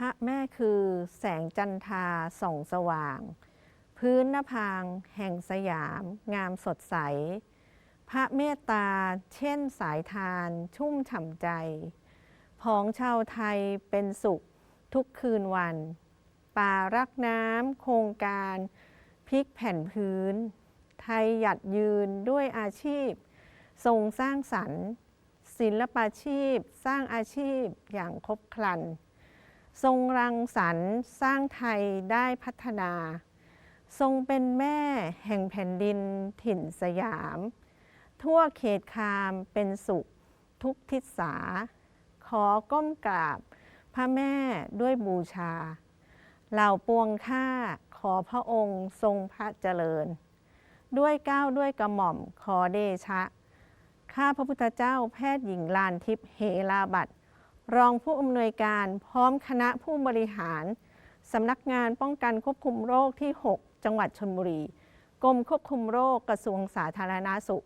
ระแม่คือแสงจันทาส่องสว่าง พื้นน้าพางแห่งสยาม งามสดใส พระเมตตาเช่นสายทาน ชุ่มฉ่ำใจผองชาวไทยเป็นสุขทุกคืนวัน ป่ารักน้ำโครงการพลิกแผ่นพื้น ไทยหยัดยืนด้วยอาชีพ ทรงสร้างสรรค์ ศิลปาชีพ สร้างอาชีพอย่างครบครัน ทรงรังสรรค์สร้างไทยได้พัฒนา ทรงเป็นแม่แห่งแผ่นดินถิ่นสยาม ทั่วเขตคามเป็นสุขทุกทิศสาขอก้มกราบพระแม่ด้วยบูชา เหล่าปวงข้าขอพระองค์ทรงพระเจริญ ด้วยก้าวด้วยกระหม่อมขอเดชะ ข้าพระพุทธเจ้าแพทย์หญิงลานทิพย์เฮลาบัตร รองผู้อำนวยการพร้อมคณะผู้บริหารสำนักงานป้องกันควบคุมโรคที่ 6 จังหวัดชนบุรี กรมควบคุมโรคกระทรวงสาธารณาสุข